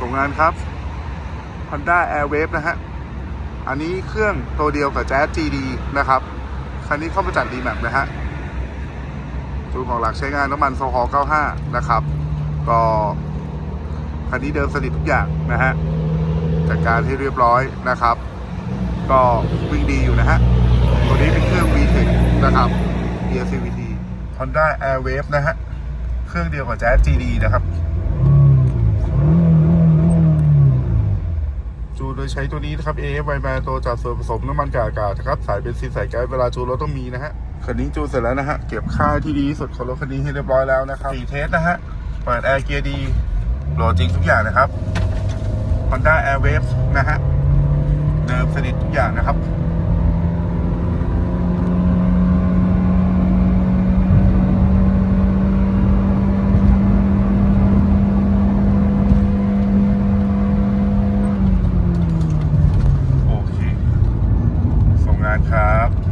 ส่งงานครับ Honda Airwave นะฮะ อันนี้เครื่องตัวเดียวกับ Jazz GD นะครับ คันนี้เข้ามาจาก D-Max นะฮะจูนของหลักใช้งานน้ำมันโซฮอล์95 นะครับ ก็คันนี้เดิมสนิททุกอย่างนะฮะ จัดการให้เรียบร้อยนะครับ ก็วิ่งดีอยู่นะฮะ ตัวนี้เป็นเครื่อง VTEC นะครับ Gear CVT Honda Airwave นะฮะ เครื่องเดียวกับ Jazz GD นะครับ จูนโดยใช้ตัวนี้นะครับ AF ไวมาตัวจัดส่วนผสมน้ำมันกากอากาศนะครับ สายเป็นซีนสายแก๊สเวลาจูนรถต้องมีนะฮะ คันนี้จูนเสร็จแล้วนะฮะ เก็บค่าที่ดีที่สุดของรถคันนี้ให้เรียบร้อยแล้วนะครับสี่เทสนะฮะ เปิดแอร์เกียร์ดีโหลดจริงทุกอย่างนะครับ Honda Airwave นะฮะ เดิมสนิททุกอย่างนะครับ โอเค ส่งงานครับ